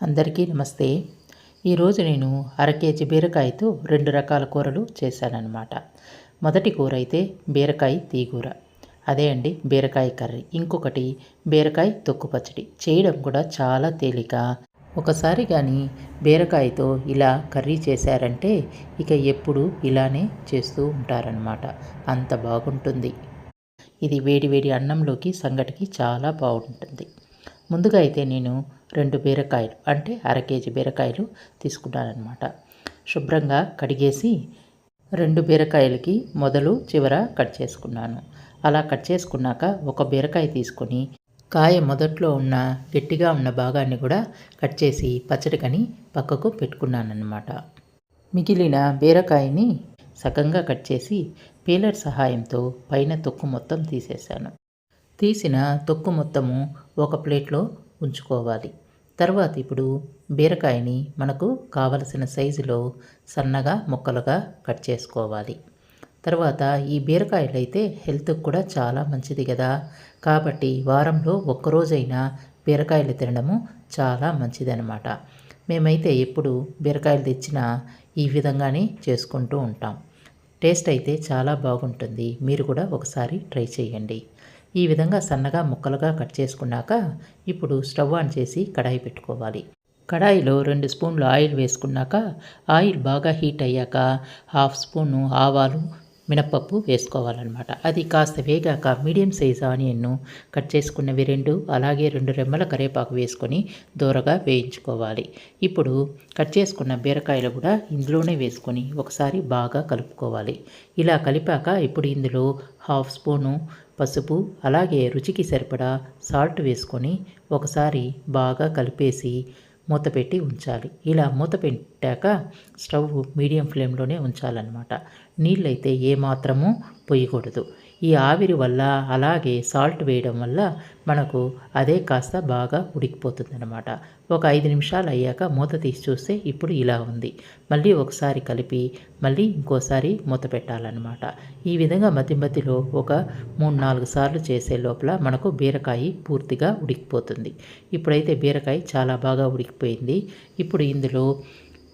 అందరికీ నమస్తే. ఈరోజు నేను అర కేజీ బీరకాయతో రెండు రకాల కూరలు చేశానన్నమాట. మొదటి కూర అయితే బీరకాయ తీగూర. అదే అండి బీరకాయ కర్రీ. ఇంకొకటి బీరకాయ తొక్కు పచ్చడి. చేయడం కూడా చాలా తేలిక. ఒకసారి కానీ బీరకాయతో ఇలా కర్రీ చేశారంటే ఇక ఎప్పుడు ఇలానే చేస్తూ ఉంటారనమాట అంత బాగుంటుంది. ఇది వేడి వేడి అన్నంలోకి సంగటికి చాలా బాగుంటుంది. ముందుగా అయితే నేను రెండు బీరకాయలు అంటే అర కేజీ బీరకాయలు తీసుకున్నానమాట శుభ్రంగా కడిగేసి రెండు బీరకాయలకి మొదలు చివర కట్ చేసుకున్నాను. అలా కట్ చేసుకున్నాక ఒక బీరకాయ తీసుకొని కాయ మొదట్లో ఉన్న గట్టిగా ఉన్న భాగాన్ని కూడా కట్ చేసి పచ్చడికని పక్కకు పెట్టుకున్నానమాట మిగిలిన బీరకాయని సగంగా కట్ చేసి పీలర్ సహాయంతో పైన తొక్కు మొత్తం తీసేశాను. తీసిన తొక్కు మొత్తము ఒక ప్లేట్లో ఉంచుకోవాలి. తర్వాత ఇప్పుడు బీరకాయని మనకు కావలసిన సైజులో సన్నగా ముక్కలుగా కట్ చేసుకోవాలి. తర్వాత ఈ బీరకాయలు అయితే హెల్త్కి కూడా చాలా మంచిది కదా కాబట్టి వారంలో ఒక్కరోజైనా బీరకాయలు తినడము చాలా మంచిదనమాట. మేమైతే ఎప్పుడు బీరకాయలు తెచ్చినా ఈ విధంగానే చేసుకుంటూ ఉంటాం. టేస్ట్ అయితే చాలా బాగుంటుంది. మీరు కూడా ఒకసారి ట్రై చేయండి. ఈ విధంగా సన్నగా ముక్కలుగా కట్ చేసుకున్నాక ఇప్పుడు స్టవ్ ఆన్ చేసి కడాయి పెట్టుకోవాలి. కడాయిలో రెండు స్పూన్లు ఆయిల్ వేసుకున్నాక ఆయిల్ బాగా హీట్ అయ్యాక హాఫ్ స్పూను ఆవాలు మినప్పప్పు వేసుకోవాలన్నమాట. అది కాస్త వేగాక మీడియం సైజ్ ఆనియన్ను కట్ చేసుకున్నవి రెండు అలాగే రెండు రెమ్మల కరివేపాకు వేసుకొని దూరగా వేయించుకోవాలి. ఇప్పుడు కట్ చేసుకున్న బీరకాయలు కూడా ఇందులోనే వేసుకొని ఒకసారి బాగా కలుపుకోవాలి. ఇలా కలిపాక ఇప్పుడు ఇందులో హాఫ్ స్పూను పసుపు అలాగే రుచికి సరిపడా సాల్ట్ వేసుకొని ఒకసారి బాగా కలిపేసి మూత పెట్టి ఉంచాలి. ఇలా మూత పెట్టాక స్టవ్ మీడియం ఫ్లేమ్లోనే ఉంచాలన్నమాట. నీళ్ళైతే ఏమాత్రము పొయ్యకూడదు. ఈ ఆవిరి వల్ల అలాగే సాల్ట్ వేయడం వల్ల మనకు అదే కాస్త బాగా ఉడికిపోతుంది అనమాట ఒక ఐదు నిమిషాలు అయ్యాక మూత తీసి చూస్తే ఇప్పుడు ఇలా ఉంది. మళ్ళీ ఒకసారి కలిపి మళ్ళీ ఇంకోసారి మూత పెట్టాలన్నమాట. ఈ విధంగా మధ్య మధ్యలో ఒక మూడు నాలుగు సార్లు చేసే లోపల మనకు బీరకాయ పూర్తిగా ఉడికిపోతుంది. ఇప్పుడైతే బీరకాయ చాలా బాగా ఉడికిపోయింది. ఇప్పుడు ఇందులో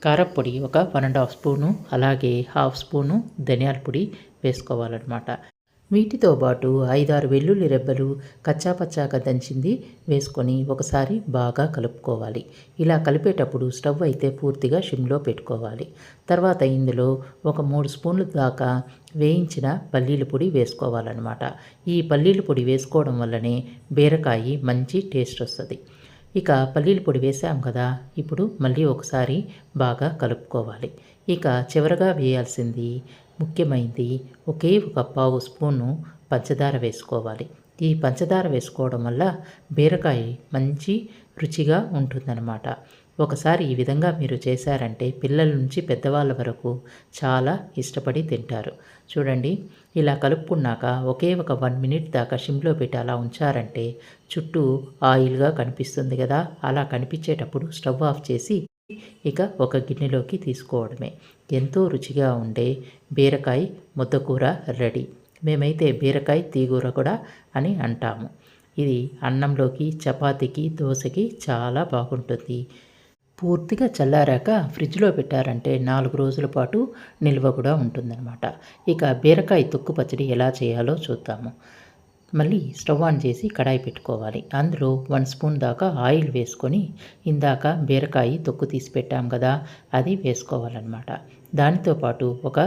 కారప్పొడి ఒక వన్ అండ్ హాఫ్ స్పూను అలాగే హాఫ్ స్పూను ధనియాల పొడి వేసుకోవాలన్నమాట. వీటితో పాటు ఐదారు వెల్లుల్లి రెబ్బలు కచ్చాపచ్చాగా దంచింది వేసుకొని ఒకసారి బాగా కలుపుకోవాలి. ఇలా కలిపేటప్పుడు స్టవ్ అయితే పూర్తిగా షిమ్లో పెట్టుకోవాలి. తర్వాత ఇందులో ఒక మూడు స్పూన్లు దాకా వేయించిన పల్లీల పొడి వేసుకోవాలన్నమాట. ఈ పల్లీల పొడి వేసుకోవడం వల్లనే బీరకాయ మంచి టేస్ట్ వస్తుంది. ఇక పల్లీల పొడి వేసాం కదా ఇప్పుడు మళ్ళీ ఒకసారి బాగా కలుపుకోవాలి. ఇక చివరగా వేయాల్సింది ముఖ్యమైనది ఒకే ఒక పావు స్పూను పంచదార వేసుకోవాలి. ఈ పంచదార వేసుకోవడం వల్ల బీరకాయ మంచి రుచిగా ఉంటుందన్నమాట. ఒకసారి ఈ విధంగా మీరు చేశారంటే పిల్లల నుంచి పెద్దవాళ్ళ వరకు చాలా ఇష్టపడి తింటారు. చూడండి ఇలా కలుపుకున్నాక ఒకే ఒక వన్ మినిట్ దాకా షిమ్లో పెట్టి అలా ఉంచారంటే చుట్టూ ఆయిల్గా కనిపిస్తుంది కదా. అలా కనిపించేటప్పుడు స్టవ్ ఆఫ్ చేసి ఇక ఒక గిన్నెలోకి తీసుకోవడమే. ఎంతో రుచిగా ఉండే బీరకాయ ముద్దకూర రెడీ. మేమైతే బీరకాయ తీగూర కూడా అని అంటాము. ఇది అన్నంలోకి చపాతీకి దోశకి చాలా బాగుంటుంది. పూర్తిగా చల్లారాక ఫ్రిడ్జ్లో పెట్టారంటే నాలుగు రోజుల పాటు నిల్వ కూడా ఉంటుందన్నమాట. ఇక బీరకాయ తొక్కు పచ్చడి ఎలా చేయాలో చూద్దాము. మళ్ళీ స్టవ్ ఆన్ చేసి కడాయి పెట్టుకోవాలి. అందులో వన్ స్పూన్ దాకా ఆయిల్ వేసుకొని ఇందాక బీరకాయ తొక్కు తీసి పెట్టాం కదా అది వేసుకోవాలన్నమాట. దానితో పాటు ఒక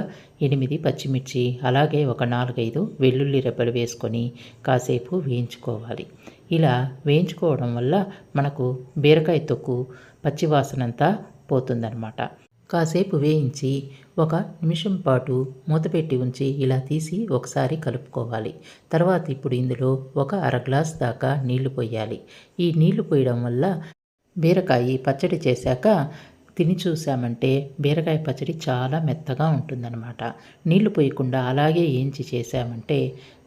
ఎనిమిది పచ్చిమిర్చి అలాగే ఒక నాలుగైదు వెల్లుల్లి రెబ్బలు వేసుకొని కాసేపు వేయించుకోవాలి. ఇలా వేయించుకోవడం వల్ల మనకు బీరకాయ తొక్కు పచ్చివాసనంతా పోతుందన్నమాట. కాసేపు వేయించి ఒక నిమిషం పాటు మూతపెట్టి ఉంచి ఇలా తీసి ఒకసారి కలుపుకోవాలి. తర్వాత ఇప్పుడు ఇందులో ఒక అర గ్లాస్ దాకా నీళ్ళు పోయాలి. ఈ నీళ్ళు పోయడం వల్ల బీరకాయ పచ్చడి చేశాక తిని చూసామంటే బీరకాయ పచ్చడి చాలా మెత్తగా ఉంటుందన్నమాట. నీళ్ళు పోయకుండా అలాగే ఏంచి చేసామంటే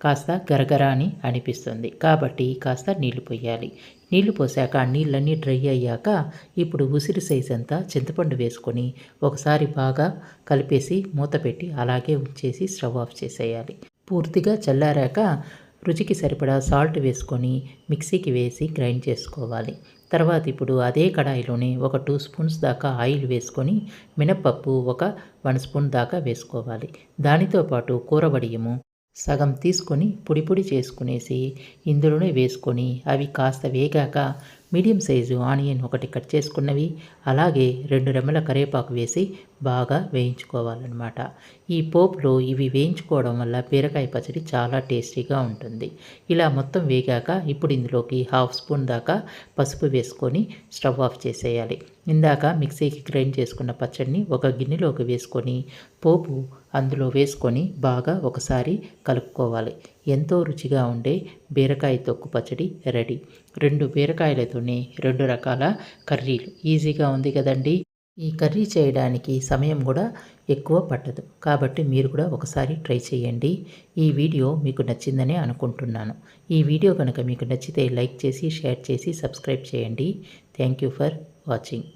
కాస్త గరగరాని అనిపిస్తుంది. కాబట్టి కాస్త నీళ్ళు పోయాలి. నీళ్ళు పోసాక ఆ నీళ్ళన్నీ డ్రై అయ్యాక ఇప్పుడు ఉసిరి సైజ్ అంతా చింతపండు వేసుకొని ఒకసారి బాగా కలిపేసి మూత పెట్టి అలాగే ఉంచేసి స్టవ్ ఆఫ్ చేసేయాలి. పూర్తిగా చల్లారాక రుచికి సరిపడా సాల్ట్ వేసుకొని మిక్సీకి వేసి గ్రైండ్ చేసుకోవాలి. తర్వాత ఇప్పుడు అదే కడాయిలోనే ఒక టూ స్పూన్స్ దాకా ఆయిల్ వేసుకొని మినప్పప్పు ఒక వన్ స్పూన్ దాకా వేసుకోవాలి. దానితో పాటు కూర వడియము సగం తీసుకొని పొడి పొడి చేసుకునేసి ఇందులోనే వేసుకొని అవి కాస్త వేగాక మీడియం సైజు ఆనియన్ ఒకటి కట్ చేసుకున్నవి అలాగే రెండు రెమ్మల కరివేపాకు వేసి బాగా వేయించుకోవాలన్నమాట. ఈ పోపులో ఇవి వేయించుకోవడం వల్ల బీరకాయ పచ్చడి చాలా టేస్టీగా ఉంటుంది. ఇలా మొత్తం వేగాక ఇప్పుడు ఇందులోకి హాఫ్ స్పూన్ దాకా పసుపు వేసుకొని స్టవ్ ఆఫ్ చేసేయాలి. ఇందాక మిక్సీకి గ్రైండ్ చేసుకున్న పచ్చడిని ఒక గిన్నెలోకి వేసుకొని పోపు అందులో వేసుకొని బాగా ఒకసారి కలుపుకోవాలి. ఎంతో రుచిగా ఉండే బీరకాయ తొక్కు పచ్చడి రెడీ. రెండు బీరకాయలతోనే రెండు రకాల కర్రీలు. ఈజీగా ఉంది కదండి? ఈ కర్రీ చేయడానికి సమయం కూడా ఎక్కువ పట్టదు. కాబట్టి మీరు కూడా ఒకసారి ట్రై చేయండి. ఈ వీడియో మీకు నచ్చిందని అనుకుంటున్నాను. ఈ వీడియో కనుక మీకు నచ్చితే లైక్ చేసి షేర్ చేసి సబ్స్క్రైబ్ చేయండి. Thank you for watching.